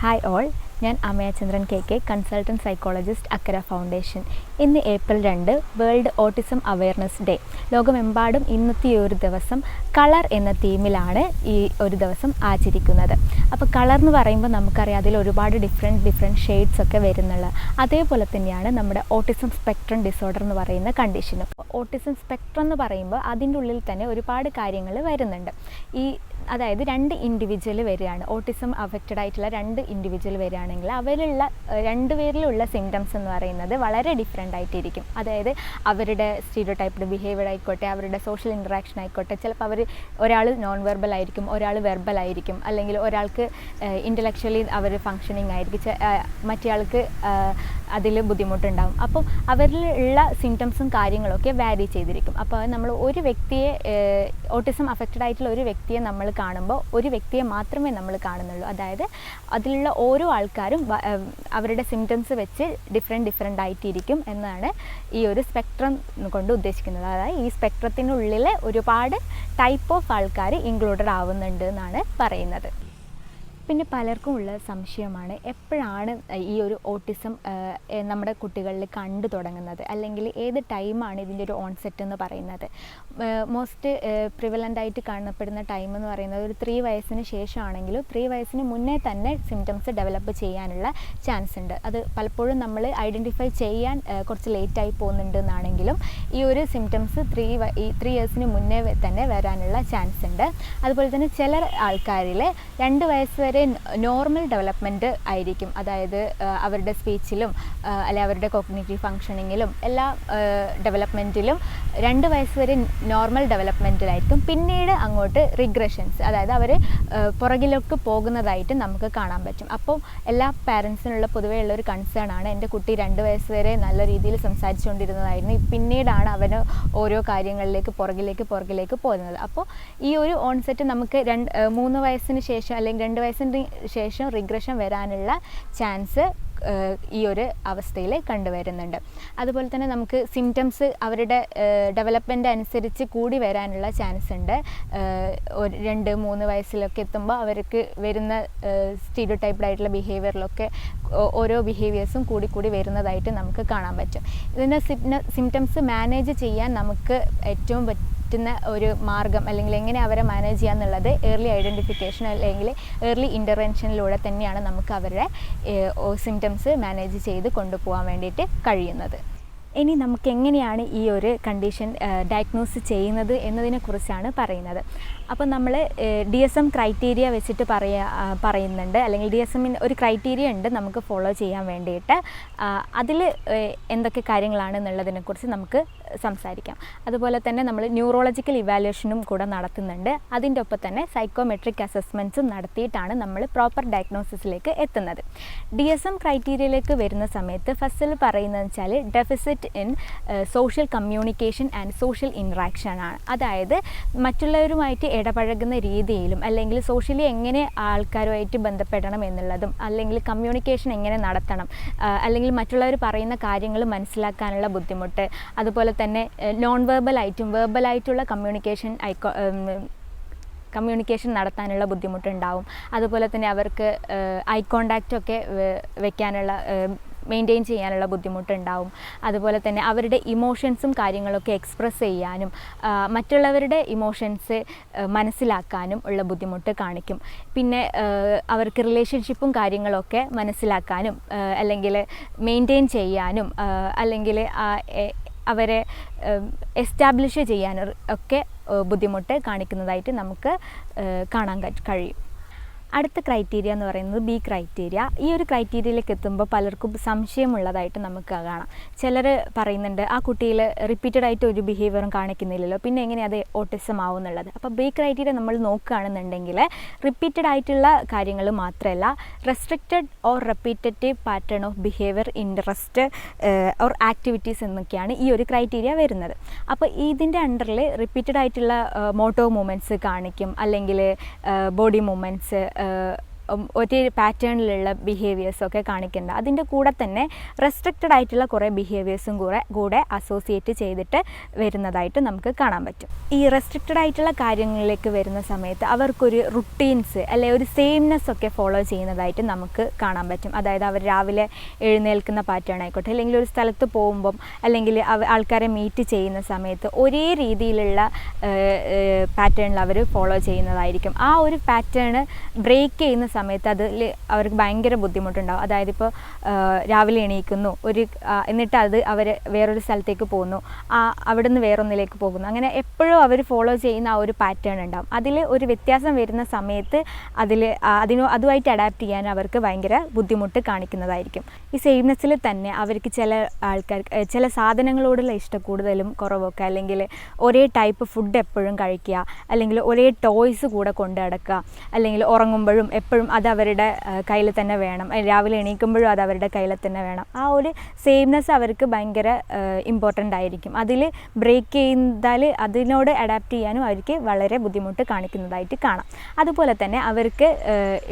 Hi all ഞാൻ Amayachandran K K consultant psychologist Akkara foundation ഇന്ന് April രണ്ട് world autism awareness day ലോകമെമ്പാടും ഇന്നത്തെ ഈ ഒരു ദിവസം കളർ എന്ന തീമിലാണ് ഈ ഒരു ദിവസം ആചരിക്കുന്നത്. അപ്പോൾ കളർ എന്ന് പറയുമ്പോൾ നമുക്കറിയാം അതിൽ ഒരുപാട് ഡിഫറെന്റ് ഡിഫറെന്റ് ഷെയ്ഡ്സ് ഒക്കെ വരുന്നുള്ളത്. അതേപോലെ തന്നെയാണ് നമ്മുടെ ഓട്ടിസം സ്പെക്ട്രം ഡിസോർഡർ എന്ന് പറയുന്ന കണ്ടീഷനും ഓട്ടിസം സ്പെക്ട്രം എന്ന് പറയുമ്പോൾ അതിന്റെ ഉള്ളിൽ തന്നെ ഒരുപാട് കാര്യങ്ങൾ വരുന്നുണ്ട്. ഈ അതായത് രണ്ട് ഇൻഡിവിജ്വൽ വരികയാണ്. ഓട്ടിസം അഫക്റ്റഡ് ആയിട്ടുള്ള രണ്ട് ഇൻഡിവിജ്വൽ വരികയാണെങ്കിൽ അവരിലുള്ള രണ്ട് പേരിലുള്ള സിംറ്റംസ് എന്ന് പറയുന്നത് വളരെ ഡിഫറെന്റ് ആയിട്ടിരിക്കും. അതായത് അവരുടെ സ്റ്റീരിയോ ടൈപ്ഡ് ബിഹേവിയർ ആയിക്കോട്ടെ അവരുടെ സോഷ്യൽ ഇൻട്രാക്ഷൻ ആയിക്കോട്ടെ ചിലപ്പോൾ അവർ ഒരാൾ നോൺ വെർബൽ ആയിരിക്കും ഒരാൾ വെർബൽ ആയിരിക്കും. അല്ലെങ്കിൽ ഒരാൾക്ക് ഇന്റലക്ച്വലി അവർ ഫങ്ഷനിങ് ആയിരിക്കും. മറ്റേയാൾക്ക് അതിൽ ബുദ്ധിമുട്ടുണ്ടാകും അപ്പം അവരിൽ ഉള്ള സിംറ്റംസും കാര്യങ്ങളൊക്കെ വാരി ചെയ്തിരിക്കും. അപ്പോൾ നമ്മൾ ഒരു വ്യക്തിയെ ഓട്ടിസം അഫക്റ്റഡ് ആയിട്ടുള്ള ഒരു വ്യക്തിയെ നമ്മൾ കാണുമ്പോൾ ഒരു വ്യക്തിയെ മാത്രമേ നമ്മൾ കാണുന്നുള്ളൂ. അതായത് അതിലുള്ള ഓരോ ആൾക്കാരും അവരുടെ സിംറ്റംസ് വെച്ച് ഡിഫറെന്റ് ഡിഫറെന്റ് ആയിട്ടിരിക്കും എന്നാണ് ഈ ഒരു സ്പെക്ട്രം കൊണ്ട് ഉദ്ദേശിക്കുന്നത്. അതായത് ഈ സ്പെക്ട്രത്തിനുള്ളിൽ ഒരുപാട് ടൈപ്പ് ഓഫ് ആൾക്കാർ ഇൻക്ലൂഡഡ് ആവുന്നുണ്ട് എന്നാണ് പറയുന്നത്. പിന്നെ പലർക്കും ഉള്ള സംശയമാണ് എപ്പോഴാണ് ഈ ഒരു ഓട്ടിസം നമ്മുടെ കുട്ടികളിൽ കണ്ടു തുടങ്ങുന്നത്? അല്ലെങ്കിൽ ഏത് ടൈമാണ് ഇതിന്റെ ഒരു ഓൺസെറ്റ് എന്ന് പറയുന്നത്? മോസ്റ്റ് പ്രിവലന്റ് ആയിട്ട് കാണപ്പെടുന്ന ടൈം എന്ന് പറയുന്നത് ഒരു ത്രീ വയസ്സിന് ശേഷമാണെങ്കിലും ത്രീ വയസ്സിന് മുന്നേ തന്നെ സിംറ്റംസ് ഡെവലപ്പ് ചെയ്യാനുള്ള ചാൻസ് ഉണ്ട്. അത് പലപ്പോഴും നമ്മൾ ഐഡന്റിഫൈ ചെയ്യാൻ കുറച്ച് ലേറ്റായി പോകുന്നുണ്ട് എന്നാണെങ്കിലും ഈ ഒരു സിംറ്റംസ് ത്രീ ഈ ത്രീ ഇയേഴ്സിന് മുന്നേ തന്നെ വരാനുള്ള ചാൻസ് ഉണ്ട്. അതുപോലെ തന്നെ ചില ആൾക്കാരിൽ രണ്ട് വയസ്സ് വരെ നോർമൽ ഡെവലപ്മെന്റ് ആയിരിക്കും. അതായത് അവരുടെ സ്പീച്ചിലും അല്ലെ അവരുടെ കോഗ്നേറ്റീവ് ഫങ്ഷനിങ്ങിലും എല്ലാ ഡെവലപ്മെന്റിലും രണ്ട് വയസ്സ് വരെ നോർമൽ ഡെവലപ്മെന്റിലായിരിക്കും പിന്നീട് അങ്ങോട്ട് റിഗ്രഷൻസ് അതായത് അവർ പുറകിലേക്ക് പോകുന്നതായിട്ട് നമുക്ക് കാണാൻ പറ്റും. അപ്പോൾ എല്ലാ പാരൻസിനുള്ള പൊതുവേ ഉള്ള ഒരു കൺസേൺ ആണ് എന്റെ കുട്ടി രണ്ട് വയസ്സ് വരെ നല്ല രീതിയിൽ സംസാരിച്ചുകൊണ്ടിരുന്നതായിരുന്നു. പിന്നീടാണ് അവന് ഓരോ കാര്യങ്ങളിലേക്ക് പുറകിലേക്ക് പുറകിലേക്ക് പോകുന്നത്. അപ്പോൾ ഈ ഒരു ഓൺസെറ്റ് നമുക്ക് രണ്ട് മൂന്ന് വയസ്സിന് ശേഷം അല്ലെങ്കിൽ രണ്ട് വയസ്സിന് ശേഷം റിഗ്രഷൻ വരാനുള്ള ചാൻസ് ഈ ഒരു അവസ്ഥയിൽ കണ്ടുവരുന്നുണ്ട്. അതുപോലെ തന്നെ നമുക്ക് സിംറ്റംസ് അവരുടെ ഡെവലപ്മെന്റ് അനുസരിച്ച് കൂടി വരാനുള്ള ചാൻസ് ഉണ്ട്. ഒരു രണ്ട് മൂന്ന് വയസ്സിലൊക്കെ എത്തുമ്പോൾ അവർക്ക് വരുന്ന സ്റ്റീരിയോ ടൈപ്ഡ് ആയിട്ടുള്ള ബിഹേവിയറിലൊക്കെ ഓരോ ബിഹേവിയേഴ്സും കൂടി കൂടി വരുന്നതായിട്ട് നമുക്ക് കാണാൻ പറ്റും. ഇതിന്റെ സിംറ്റംസ് മാനേജ് ചെയ്യാൻ നമുക്ക് ഏറ്റവും പറ്റുന്ന ഒരു മാർഗം അല്ലെങ്കിൽ എങ്ങനെ അവരെ മാനേജ് ചെയ്യാന്നുള്ളത് ഏർലി ഐഡന്റിഫിക്കേഷൻ അല്ലെങ്കിൽ ഏർലി ഇന്റർവെൻഷനിലൂടെ തന്നെയാണ് നമുക്ക് അവരുടെ സിംറ്റംസ് മാനേജ് ചെയ്ത് കൊണ്ടുപോകാൻ വേണ്ടിയിട്ട് കഴിയുന്നത്. ഇനി നമുക്ക് എങ്ങനെയാണ് ഈ ഒരു കണ്ടീഷൻ ഡയഗ്നോസ് ചെയ്യുന്നത് എന്നതിനെക്കുറിച്ചാണ് പറയുന്നത്. അപ്പോൾ നമ്മൾ ഡി എസ് എം ക്രൈറ്റീരിയ വെച്ചിട്ട് പറയാ പറയുന്നുണ്ട്. അല്ലെങ്കിൽ ഡി എസ് എമ്മിന് ഒരു ക്രൈറ്റീരിയ ഉണ്ട് നമുക്ക് ഫോളോ ചെയ്യാൻ വേണ്ടിയിട്ട്. അതിൽ എന്തൊക്കെ കാര്യങ്ങളാണ് എന്നുള്ളതിനെക്കുറിച്ച് നമുക്ക് സംസാരിക്കാം. അതുപോലെ തന്നെ നമ്മൾ ന്യൂറോളജിക്കൽ ഇവാലുവേഷനും കൂടെ നടത്തുന്നുണ്ട്. അതിന്റെ ഒപ്പം തന്നെ സൈക്കോമെട്രിക് അസസ്മെന്റ്സും നടത്തിയിട്ടാണ് നമ്മൾ പ്രോപ്പർ ഡയഗ്നോസിസിലേക്ക് എത്തുന്നത്. ഡി എസ് എം ക്രൈറ്റീരിയയിലേക്ക് വരുന്ന സമയത്ത് ഫസ്റ്റിൽ പറയുന്നത് വെച്ചാൽ deficit in social communication and social interaction ആണ്. അതായത് മറ്റുള്ളവരുമായിട്ട് ഇടപഴകുന്ന രീതിയിലും അല്ലെങ്കിൽ സോഷ്യലി എങ്ങനെ ആൾക്കാരുമായിട്ട് ബന്ധപ്പെടണം എന്നുള്ളതും അല്ലെങ്കിൽ കമ്മ്യൂണിക്കേഷൻ എങ്ങനെ നടത്തണം അല്ലെങ്കിൽ മറ്റുള്ളവർ പറയുന്ന കാര്യങ്ങൾ മനസ്സിലാക്കാനുള്ള ബുദ്ധിമുട്ട് അതുപോലെ തന്നെ നോൺ വെർബലായിട്ടും വെർബലായിട്ടുള്ള കമ്മ്യൂണിക്കേഷൻ ഐക്കോ കമ്മ്യൂണിക്കേഷൻ നടത്താനുള്ള ബുദ്ധിമുട്ടുണ്ടാവും. അതുപോലെ തന്നെ അവർക്ക് ഐ കോണ്ടാക്റ്റൊക്കെ വെക്കാനുള്ള മെയിന്റെയിൻ ചെയ്യാനുള്ള ബുദ്ധിമുട്ടുണ്ടാവും. അതുപോലെ തന്നെ അവരുടെ ഇമോഷൻസും കാര്യങ്ങളൊക്കെ എക്സ്പ്രസ് ചെയ്യാനും മറ്റുള്ളവരുടെ ഇമോഷൻസ് മനസ്സിലാക്കാനും ഉള്ള ബുദ്ധിമുട്ട് കാണിക്കും. പിന്നെ അവർക്ക് റിലേഷൻഷിപ്പും കാര്യങ്ങളൊക്കെ മനസ്സിലാക്കാനും അല്ലെങ്കിൽ മെയിന്റെയിൻ ചെയ്യാനും അല്ലെങ്കിൽ അവരെ എസ്റ്റാബ്ലിഷ് ചെയ്യാൻ ഒക്കെ ബുദ്ധിമുട്ട് കാണിക്കുന്നതായിട്ട് നമുക്ക് കാണാൻ കഴി- കഴിയും. അടുത്ത ക്രൈറ്റീരിയ എന്ന് പറയുന്നത് ബി ക്രൈറ്റീരിയ ഈ ഒരു ക്രൈറ്റീരിയയിലേക്ക് എത്തുമ്പോൾ പലർക്കും സംശയമുള്ളതായിട്ട് നമുക്ക് കാണാം. ചിലർ പറയുന്നുണ്ട് ആ കുട്ടിയിൽ റിപ്പീറ്റഡ് ആയിട്ട് ഒരു ബിഹേവിയറും കാണിക്കുന്നില്ലല്ലോ. പിന്നെ എങ്ങനെ അത് ഓട്ടിസം ആവുന്നുള്ളത് അപ്പോൾ ബി ക്രൈറ്റീരിയ നമ്മൾ നോക്കുകയാണെന്നുണ്ടെങ്കിൽ റിപ്പീറ്റഡ് ആയിട്ടുള്ള കാര്യങ്ങൾ മാത്രമല്ല restricted or repetitive pattern of behaviour interest or activities എന്നൊക്കെയാണ് ഈ ഒരു ക്രൈറ്റീരിയ വരുന്നത്. അപ്പോൾ ഇതിന്റെ അണ്ടറിൽ റിപ്പീറ്റഡ് ആയിട്ടുള്ള മോട്ടോ മൂമെന്റ്സ് കാണിക്കും. അല്ലെങ്കിൽ ബോഡി മൂമെന്റ്സ് uh, ഒരു പാറ്റേണിലുള്ള ബിഹേവിയേഴ്സൊക്കെ കാണിക്കുന്നുണ്ട് അതിന്റെ കൂടെ തന്നെ റെസ്ട്രിക്റ്റഡ് ആയിട്ടുള്ള കുറേ ബിഹേവിയേഴ്സും കൂടെ കൂടെ അസോസിയേറ്റ് ചെയ്തിട്ട് വരുന്നതായിട്ട് നമുക്ക് കാണാൻ പറ്റും. ഈ റെസ്ട്രിക്റ്റഡ് ആയിട്ടുള്ള കാര്യങ്ങളിലേക്ക് വരുന്ന സമയത്ത് അവർക്കൊരു റുട്ടീൻസ് അല്ലെ ഒരു സെയിംനെസ് ഒക്കെ ഫോളോ ചെയ്യുന്നതായിട്ട് നമുക്ക് കാണാൻ പറ്റും. അതായത് അവർ രാവിലെ എഴുന്നേൽക്കുന്ന പാറ്റേൺ ആയിക്കോട്ടെ അല്ലെങ്കിൽ ഒരു സ്ഥലത്ത് പോകുമ്പം അല്ലെങ്കിൽ ആൾക്കാരെ മീറ്റ് ചെയ്യുന്ന സമയത്ത് ഒരേ രീതിയിലുള്ള പാറ്റേണിൽ അവർ ഫോളോ ചെയ്യുന്നതായിരിക്കും. ആ ഒരു പാറ്റേൺ ബ്രേക്ക് ചെയ്യുന്ന സമയത്ത് അതിൽ അവർക്ക് ഭയങ്കര ബുദ്ധിമുട്ടുണ്ടാവും. അതായത് ഇപ്പോൾ രാവിലെ എണീക്കുന്നു ഒരു എന്നിട്ട് അത് അവർ വേറൊരു സ്ഥലത്തേക്ക് പോകുന്നു ആ അവിടെ നിന്ന് വേറൊന്നിലേക്ക് പോകുന്നു. അങ്ങനെ എപ്പോഴും അവർ ഫോളോ ചെയ്യുന്ന ആ ഒരു പാറ്റേൺ ഉണ്ടാവും. അതിൽ ഒരു വ്യത്യാസം വരുന്ന സമയത്ത് അതിൽ അതിനോ അതുമായിട്ട് അഡാപ്റ്റ് ചെയ്യാൻ അവർക്ക് ഭയങ്കര ബുദ്ധിമുട്ട് കാണിക്കുന്നതായിരിക്കും. ഈ സെയിംനെസ്സിൽ തന്നെ അവർക്ക് ചില ആൾക്കാർക്ക് ചില സാധനങ്ങളോടുള്ള ഇഷ്ടക്കൂടുതലും കുറവൊക്കെ അല്ലെങ്കിൽ ഒരേ ടൈപ്പ് ഫുഡ് എപ്പോഴും കഴിക്കുക അല്ലെങ്കിൽ ഒരേ ടോയ്സ് കൂടെ കൊണ്ടു നടക്കുക അല്ലെങ്കിൽ ഉറങ്ങുമ്പോഴും എപ്പോഴും അത് അവരുടെ കയ്യിൽ തന്നെ വേണം. രാവിലെ എണീക്കുമ്പോഴും അത് അവരുടെ കയ്യിൽ തന്നെ വേണം. ആ ഒരു സെയിംനെസ് അവർക്ക് ഭയങ്കര ഇമ്പോർട്ടന്റ് ആയിരിക്കും. അതിൽ ബ്രേക്ക് ചെയ്താൽ അതിനോട് അഡാപ്റ്റ് ചെയ്യാനും അവർക്ക് വളരെ ബുദ്ധിമുട്ട് കാണിക്കുന്നതായിട്ട് കാണാം. അതുപോലെ തന്നെ അവർക്ക്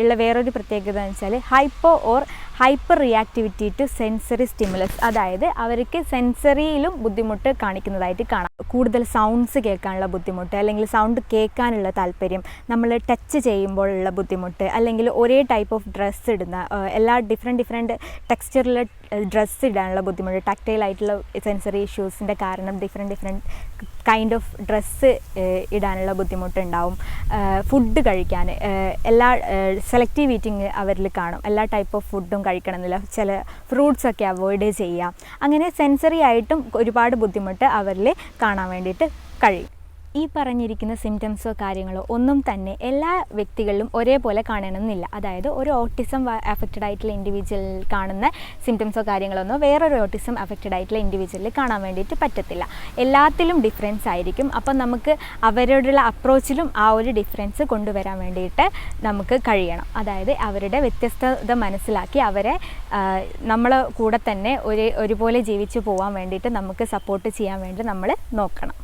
ഉള്ള വേറൊരു പ്രത്യേകത എന്ന് വെച്ചാൽ hypo or hyper reactivity to sensory stimulus അതായത് അവർക്ക് സെൻസറിയിലും ബുദ്ധിമുട്ട് കാണിക്കുന്നതായിട്ട് കാണാം. കൂടുതൽ സൗണ്ട്സ് കേൾക്കാനുള്ള ബുദ്ധിമുട്ട് അല്ലെങ്കിൽ സൗണ്ട് കേൾക്കാനുള്ള താല്പര്യം നമ്മൾ ടച്ച് ചെയ്യുമ്പോഴുള്ള ബുദ്ധിമുട്ട് അല്ലെങ്കിൽ ഒരേ ടൈപ്പ് ഓഫ് ഡ്രസ്സ് ഇടുന്ന എല്ലാ ഡിഫറെന്റ് ഡിഫറെന്റ് ടെക്സ്ചറിലെ ഡ്രസ്സ് ഇടാനുള്ള ബുദ്ധിമുട്ട് ടക്റ്റൈൽ ആയിട്ടുള്ള സെൻസറി ഇഷ്യൂസിന്റെ കാരണം different different kind of dress ഇടാനുള്ള ബുദ്ധിമുട്ടുണ്ടാവും. ഫുഡ് കഴിക്കാൻ എല്ലാ സെലക്റ്റീവ് ഈറ്റിംഗ് അവരിൽ കാണും. എല്ലാ ടൈപ്പ് ഓഫ് ഫുഡും കഴിക്കണമെന്നില്ല. ചില ഫ്രൂട്ട്സൊക്കെ അവോയ്ഡ് ചെയ്യാം. അങ്ങനെ സെൻസറി ആയിട്ടും ഒരുപാട് ബുദ്ധിമുട്ട് അവരിൽ കാണാൻ വേണ്ടിയിട്ട് കഴിയും. ഈ പറഞ്ഞിരിക്കുന്ന സിംറ്റംസോ കാര്യങ്ങളോ ഒന്നും തന്നെ എല്ലാ വ്യക്തികളിലും ഒരേപോലെ കാണണമെന്നില്ല. അതായത് ഒരു ഓട്ടിസം അഫക്റ്റഡ് ആയിട്ടുള്ള ഇൻഡിവിജ്വലിൽ കാണുന്ന സിംറ്റംസോ കാര്യങ്ങളൊന്നും വേറൊരു ഓട്ടിസം അഫക്റ്റഡ് ആയിട്ടുള്ള ഇൻഡിവിജ്വലിൽ കാണാൻ വേണ്ടിയിട്ട് പറ്റത്തില്ല. എല്ലാത്തിലും ഡിഫറൻസ് ആയിരിക്കും. അപ്പം നമുക്ക് അവരോടുള്ള അപ്രോച്ചിലും ആ ഒരു ഡിഫറൻസ് കൊണ്ടുവരാൻ വേണ്ടിയിട്ട് നമുക്ക് കഴിയണം. അതായത് അവരുടെ വ്യത്യസ്തത മനസ്സിലാക്കി അവരെ നമ്മളെ കൂടെ തന്നെ ഒരു ഒരുപോലെ ജീവിച്ചു പോകാൻ വേണ്ടിയിട്ട് നമുക്ക് സപ്പോർട്ട് ചെയ്യാൻ വേണ്ടി നമ്മൾ നോക്കണം.